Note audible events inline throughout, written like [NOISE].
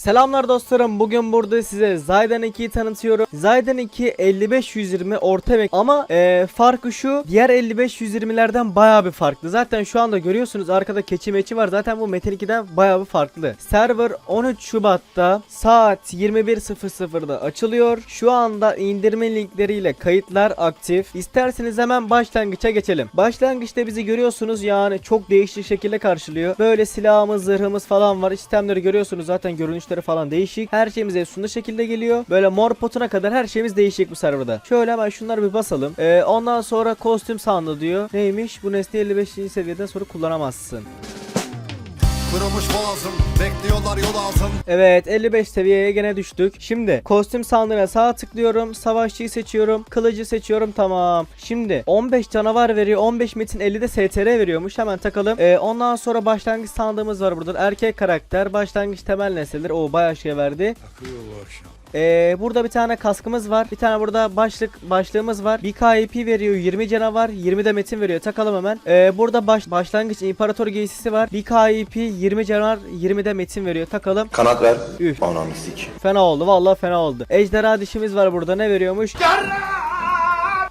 Selamlar dostlarım. Bugün burada size Zayden 2'yi tanıtıyorum. Zayden 2 55-120 orta emek ama e, farkı şu. Diğer 55-120'lerden bayağı bir farklı. Zaten şu anda görüyorsunuz arkada keçi meçi var. Zaten bu Metin 2'den bayağı bir farklı. Server 13 Şubat'ta saat 21.00'da açılıyor. Şu anda indirme linkleriyle kayıtlar aktif. İsterseniz hemen başlangıça geçelim. Başlangıçta bizi görüyorsunuz yani çok değişik şekilde karşılıyor. Böyle silahımız, zırhımız falan var. İstemleri görüyorsunuz zaten görünüşleri falan değişik. Her şeyimiz efsunlu şekilde geliyor. Böyle mor potuna kadar her şeyimiz değişik bu serverda. Şöyle hemen şunları bir basalım. Ee, ondan sonra kostüm sandı diyor. Neymiş? Bu nesne 55. seviyeden sonra kullanamazsın. Kırılmış boğazım Bekliyorlar yol ağzım Evet 55 seviyeye gene düştük. Şimdi kostüm sandığına sağ tıklıyorum. Savaşçıyı seçiyorum. Kılıcı seçiyorum. Tamam. Şimdi 15 canavar veriyor. 15 metin 50 de STR veriyormuş. Hemen takalım. Ee, ondan sonra başlangıç sandığımız var burada. Erkek karakter. Başlangıç temel nesneler. O bayağı şey verdi. Akıyor bu akşam Ee, burada bir tane kaskımız var. Bir tane burada başlık başlığımız var. Bir KIP veriyor. 20 canavar. 20 de metin veriyor. Takalım hemen. Ee, burada baş, başlangıç imparator giysisi var. Bir KIP 20 canavar. 20 de metin veriyor. Takalım. Kanat ver. Üf. Ananı sik. Fena oldu. Vallahi fena oldu. Ejderha dişimiz var burada. Ne veriyormuş?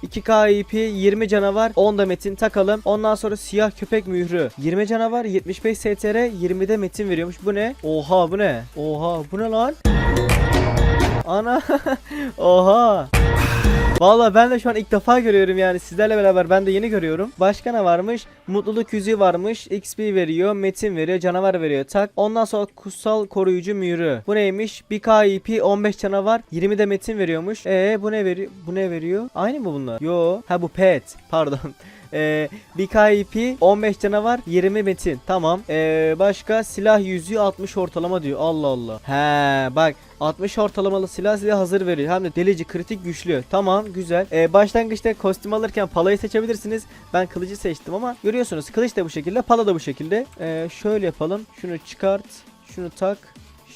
2K IP 20 canavar 10 da metin takalım. Ondan sonra siyah köpek mührü 20 canavar 75 STR 20 de metin veriyormuş. Bu ne? Oha bu ne? Oha bu ne lan? Ana [LAUGHS] Oha Valla ben de şu an ilk defa görüyorum yani sizlerle beraber ben de yeni görüyorum. Başka ne varmış? Mutluluk yüzüğü varmış. XP veriyor, metin veriyor, canavar veriyor. Tak. Ondan sonra kutsal koruyucu mührü. Bu neymiş? Bir KIP 15 canavar, 20 de metin veriyormuş. E bu ne veriyor? Bu ne veriyor? Aynı mı bunlar? Yo. Ha bu pet. Pardon. Ee, bir KIP 15 canavar 20 metin. Tamam. Ee, başka silah yüzüğü 60 ortalama diyor. Allah Allah. He bak 60 ortalamalı silah size hazır veriyor. Hem de delici kritik güçlü. Tamam güzel. Ee, başlangıçta kostüm alırken palayı seçebilirsiniz. Ben kılıcı seçtim ama görüyorsunuz kılıç da bu şekilde pala da bu şekilde. Ee, şöyle yapalım. Şunu çıkart şunu tak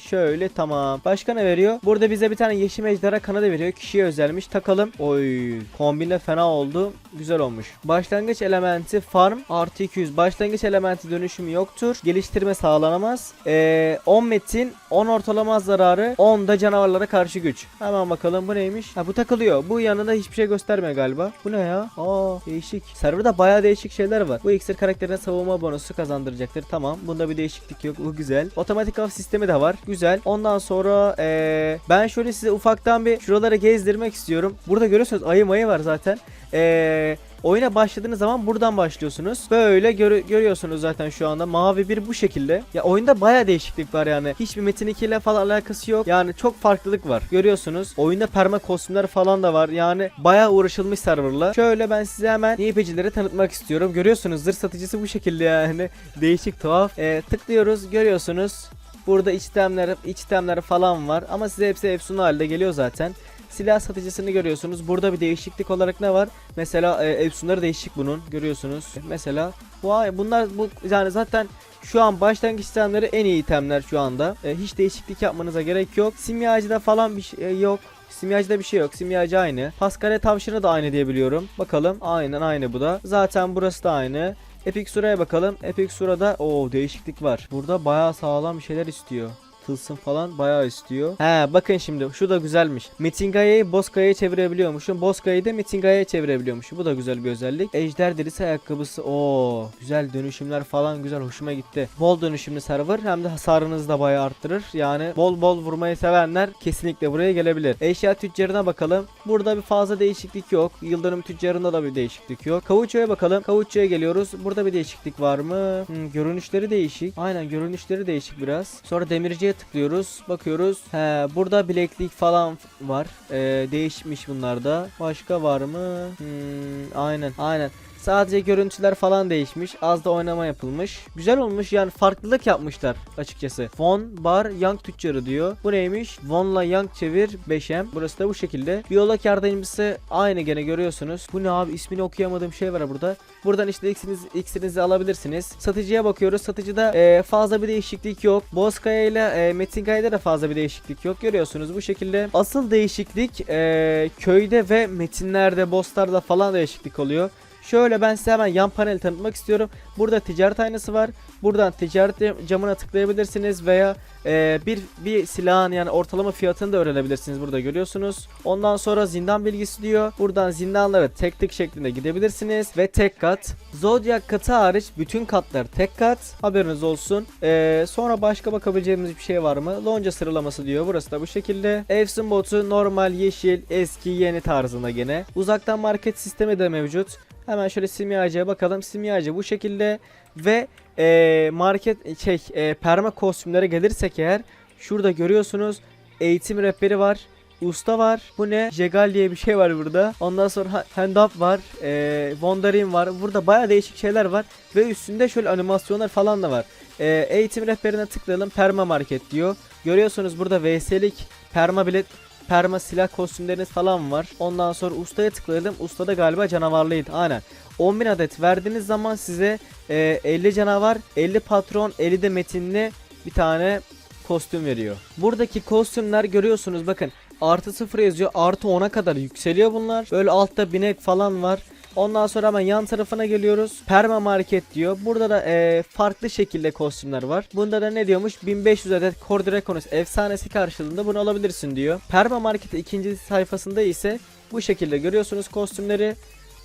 Şöyle tamam. Başka ne veriyor? Burada bize bir tane yeşil ejderha kanadı veriyor. Kişiye özelmiş. Takalım. Oy. Kombinle fena oldu. Güzel olmuş. Başlangıç elementi farm artı 200. Başlangıç elementi dönüşümü yoktur. Geliştirme sağlanamaz. Ee, 10 metin 10 ortalama zararı 10 da canavarlara karşı güç. Hemen bakalım bu neymiş? Ha bu takılıyor. Bu yanında hiçbir şey göstermiyor galiba. Bu ne ya? Aa değişik. Serverda bayağı değişik şeyler var. Bu iksir karakterine savunma bonusu kazandıracaktır. Tamam. Bunda bir değişiklik yok. Bu güzel. Otomatik av sistemi de var. Güzel. Ondan sonra ee, ben şöyle size ufaktan bir şuraları gezdirmek istiyorum. Burada görüyorsunuz ayı mayı var zaten. Eee Oyuna başladığınız zaman buradan başlıyorsunuz. Böyle görü- görüyorsunuz zaten şu anda. Mavi bir bu şekilde. Ya oyunda baya değişiklik var yani. Hiçbir Metin 2 ile falan alakası yok. Yani çok farklılık var. Görüyorsunuz. Oyunda perma kostümler falan da var. Yani baya uğraşılmış serverla. Şöyle ben size hemen NPC'leri tanıtmak istiyorum. Görüyorsunuz zırh satıcısı bu şekilde yani. [LAUGHS] Değişik tuhaf. Ee, tıklıyoruz görüyorsunuz. Burada içtemler, içtemler falan var ama size hepsi efsun halde geliyor zaten. Silah satıcısını görüyorsunuz. Burada bir değişiklik olarak ne var? Mesela e, efsunları değişik bunun. Görüyorsunuz. Mesela vay bunlar bu yani zaten şu an başlangıç itemleri en iyi itemler şu anda. E, hiç değişiklik yapmanıza gerek yok. Simyacıda falan bir şey yok. Simyacıda bir şey yok. Simyacı aynı. Paskale tavşanı da aynı diye biliyorum. Bakalım. Aynen aynı bu da. Zaten burası da aynı. Epic Sura'ya bakalım. Epic Sura'da o değişiklik var. Burada bayağı sağlam şeyler istiyor. Tılsım falan bayağı istiyor. He bakın şimdi şu da güzelmiş. Metingaya'yı Bozkaya'ya çevirebiliyormuşum. Bozkaya'yı da Metingaya'ya çevirebiliyormuşum. Bu da güzel bir özellik. Ejder derisi ayakkabısı. Oo güzel dönüşümler falan güzel hoşuma gitti. Bol dönüşümlü server hem de hasarınızı da bayağı arttırır. Yani bol bol vurmayı sevenler kesinlikle buraya gelebilir. Eşya tüccarına bakalım. Burada bir fazla değişiklik yok. Yıldırım tüccarında da bir değişiklik yok. Kavuço'ya bakalım. Kavuço'ya geliyoruz. Burada bir değişiklik var mı? Hmm, görünüşleri değişik. Aynen görünüşleri değişik biraz. Sonra demirciye tıklıyoruz. Bakıyoruz. He burada bileklik falan var. Ee, değişmiş bunlarda. Başka var mı? Hmm, aynen. Aynen. Sadece görüntüler falan değişmiş. Az da oynama yapılmış. Güzel olmuş yani farklılık yapmışlar açıkçası. Von Bar Young Tüccarı diyor. Bu neymiş? Von'la Young çevir 5M. Burası da bu şekilde. Biyolog yardımcısı aynı gene görüyorsunuz. Bu ne abi ismini okuyamadığım şey var burada. Buradan işte iksirinizi, iksirinizi alabilirsiniz. Satıcıya bakıyoruz. Satıcıda e, fazla bir değişiklik yok. Bozkaya ile e, Metingay'da da fazla bir değişiklik yok. Görüyorsunuz bu şekilde. Asıl değişiklik e, köyde ve metinlerde, bosslarda falan değişiklik oluyor. Şöyle ben size hemen yan panel tanıtmak istiyorum. Burada ticaret aynası var. Buradan ticaret camına tıklayabilirsiniz veya e, bir bir silahın yani ortalama fiyatını da öğrenebilirsiniz burada görüyorsunuz. Ondan sonra zindan bilgisi diyor. Buradan zindanlara tek tek şeklinde gidebilirsiniz ve tek kat. Zodiac katı hariç bütün katlar tek kat. Haberiniz olsun. E, sonra başka bakabileceğimiz bir şey var mı? Lonca sıralaması diyor. Burası da bu şekilde. Evsim botu normal yeşil eski yeni tarzında gene. Uzaktan market sistemi de mevcut. Hemen şöyle simyacıya bakalım. Simyacı bu şekilde ve e, market şey e, perma kostümlere gelirsek eğer şurada görüyorsunuz eğitim rehberi var. Usta var. Bu ne? Jegal diye bir şey var burada. Ondan sonra ha- hand up var. E, Wonderin var. Burada baya değişik şeyler var. Ve üstünde şöyle animasyonlar falan da var. E, eğitim rehberine tıklayalım. Perma market diyor. Görüyorsunuz burada VS'lik perma bilet perma silah kostümleriniz falan var. Ondan sonra ustaya tıklayalım. Ustada galiba canavarlıydı. Aynen. 10.000 adet verdiğiniz zaman size e, 50 canavar, 50 patron, 50 de metinli bir tane kostüm veriyor. Buradaki kostümler görüyorsunuz bakın artı 0 yazıyor artı 10'a kadar yükseliyor bunlar. Böyle altta binek falan var. Ondan sonra hemen yan tarafına geliyoruz. Perma market diyor. Burada da e, farklı şekilde kostümler var. Bunda da ne diyormuş? 1500 adet Core Draconis efsanesi karşılığında bunu alabilirsin diyor. Perma marketin ikinci sayfasında ise bu şekilde görüyorsunuz kostümleri.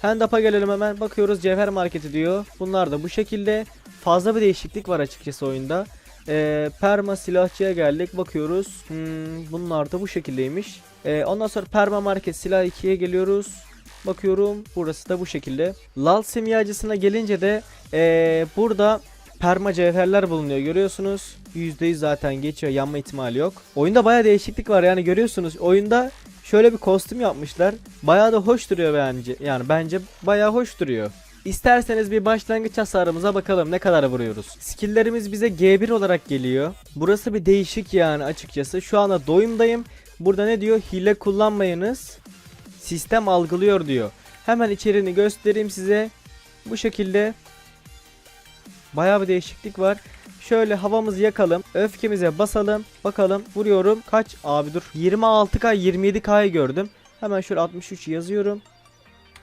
Hand up'a gelelim hemen. Bakıyoruz Cevher Marketi diyor. Bunlar da bu şekilde. Fazla bir değişiklik var açıkçası oyunda. Ee, perma silahçıya geldik. Bakıyoruz. Hmm, bunlar da bu şekildeymiş. Ee, ondan sonra Perma Market silah 2'ye geliyoruz. Bakıyorum. Burası da bu şekilde. Lal simyacısına gelince de ee, burada perma cevherler bulunuyor. Görüyorsunuz. %100 zaten geçiyor. Yanma ihtimali yok. Oyunda baya değişiklik var. Yani görüyorsunuz. Oyunda şöyle bir kostüm yapmışlar. Bayağı da hoş duruyor bence. Yani bence bayağı hoş duruyor. İsterseniz bir başlangıç hasarımıza bakalım ne kadar vuruyoruz. Skill'lerimiz bize G1 olarak geliyor. Burası bir değişik yani açıkçası. Şu anda doyumdayım. Burada ne diyor? Hile kullanmayınız. Sistem algılıyor diyor. Hemen içeriğini göstereyim size. Bu şekilde bayağı bir değişiklik var. Şöyle havamızı yakalım. Öfkemize basalım. Bakalım vuruyorum. Kaç? Abi dur. 26K 27K'yı gördüm. Hemen şöyle 63 yazıyorum.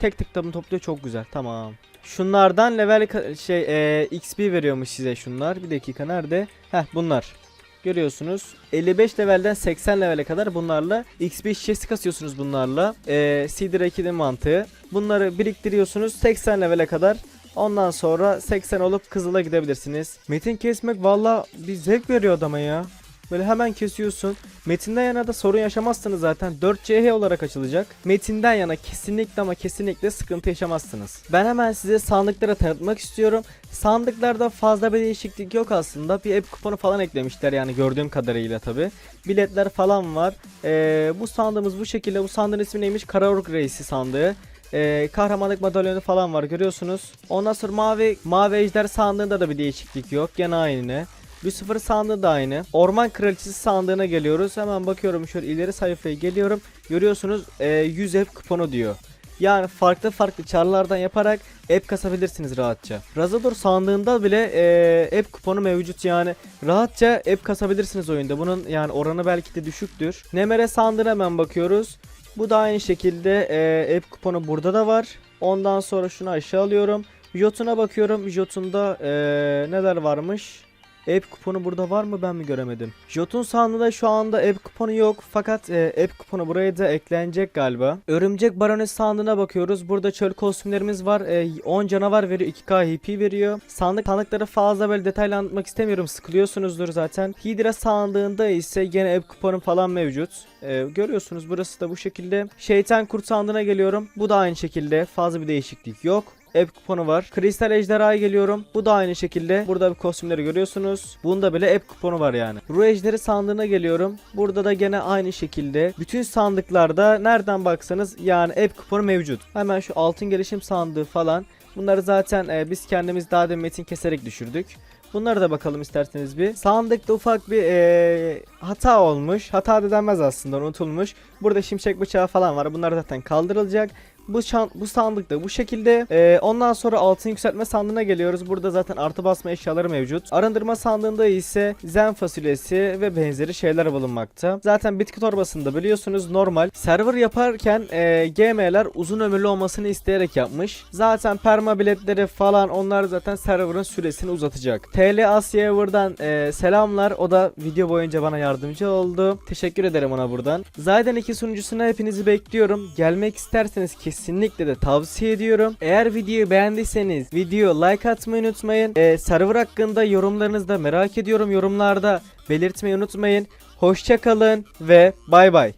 Tek tabını topluyor çok güzel. Tamam. Şunlardan level şey e, XP veriyormuş size şunlar. Bir dakika nerede? Heh bunlar. Görüyorsunuz. 55 levelden 80 levele kadar bunlarla XP şişesi kasıyorsunuz bunlarla. E, Seeder Ekid'in mantığı. Bunları biriktiriyorsunuz 80 levele kadar. Ondan sonra 80 olup Kızıl'a gidebilirsiniz. Metin kesmek valla bir zevk veriyor adama ya. Böyle hemen kesiyorsun. Metinden yana da sorun yaşamazsınız zaten. 4CH olarak açılacak. Metinden yana kesinlikle ama kesinlikle sıkıntı yaşamazsınız. Ben hemen size sandıkları tanıtmak istiyorum. Sandıklarda fazla bir değişiklik yok aslında. Bir app kuponu falan eklemişler yani gördüğüm kadarıyla tabi. Biletler falan var. Ee, bu sandığımız bu şekilde. Bu sandığın ismi neymiş? Karaork Reisi sandığı. Ee, kahramanlık madalyonu falan var görüyorsunuz. Ondan sonra mavi mavi ejder sandığında da bir değişiklik yok. Gene aynı. Lucifer sandığı da aynı. Orman kraliçesi sandığına geliyoruz. Hemen bakıyorum şöyle ileri sayfaya geliyorum. Görüyorsunuz e, 100 app kuponu diyor. Yani farklı farklı çarlardan yaparak app kasabilirsiniz rahatça. Razador sandığında bile e, app kuponu mevcut yani rahatça app kasabilirsiniz oyunda. Bunun yani oranı belki de düşüktür. Nemere sandığına hemen bakıyoruz. Bu da aynı şekilde e, app kuponu burada da var. Ondan sonra şunu aşağı alıyorum. Jotuna bakıyorum. Jotunda e, neler varmış? App kuponu burada var mı ben mi göremedim. Jotun sandığında şu anda app kuponu yok fakat e, app kuponu buraya da eklenecek galiba. Örümcek baronesi sandığına bakıyoruz. Burada çöl kostümlerimiz var. E, 10 canavar veriyor 2k HP veriyor. Sandık sandıkları fazla böyle detaylı anlatmak istemiyorum. Sıkılıyorsunuzdur zaten. Hydra sandığında ise gene app kuponu falan mevcut. E, görüyorsunuz burası da bu şekilde. Şeytan kurt sandığına geliyorum. Bu da aynı şekilde. Fazla bir değişiklik yok app kuponu var. Kristal ejderhaya geliyorum. Bu da aynı şekilde. Burada bir kostümleri görüyorsunuz. Bunda bile app kuponu var yani. Ruh ejderi sandığına geliyorum. Burada da gene aynı şekilde. Bütün sandıklarda nereden baksanız yani app kuponu mevcut. Hemen şu altın gelişim sandığı falan. Bunları zaten e, biz kendimiz daha demin metin keserek düşürdük. Bunlara da bakalım isterseniz bir. Sandıkta ufak bir e, hata olmuş. Hata da denmez aslında unutulmuş. Burada şimşek bıçağı falan var. Bunlar zaten kaldırılacak. Bu şan, bu sandıkta bu şekilde. Ee, ondan sonra altın yükseltme sandığına geliyoruz. Burada zaten artı basma eşyaları mevcut. Arındırma sandığında ise zen fasulyesi ve benzeri şeyler bulunmakta. Zaten bitki torbasında biliyorsunuz normal. Server yaparken e, GM'ler uzun ömürlü olmasını isteyerek yapmış. Zaten perma biletleri falan onlar zaten serverın süresini uzatacak. TL Asya'ya buradan e, selamlar. O da video boyunca bana yardımcı oldu. Teşekkür ederim ona buradan. Zaten iki sunucusuna hepinizi bekliyorum. Gelmek isterseniz kesinlikle de tavsiye ediyorum. Eğer videoyu beğendiyseniz video like atmayı unutmayın. E, server hakkında yorumlarınızı da merak ediyorum. Yorumlarda belirtmeyi unutmayın. Hoşça kalın ve bay bay.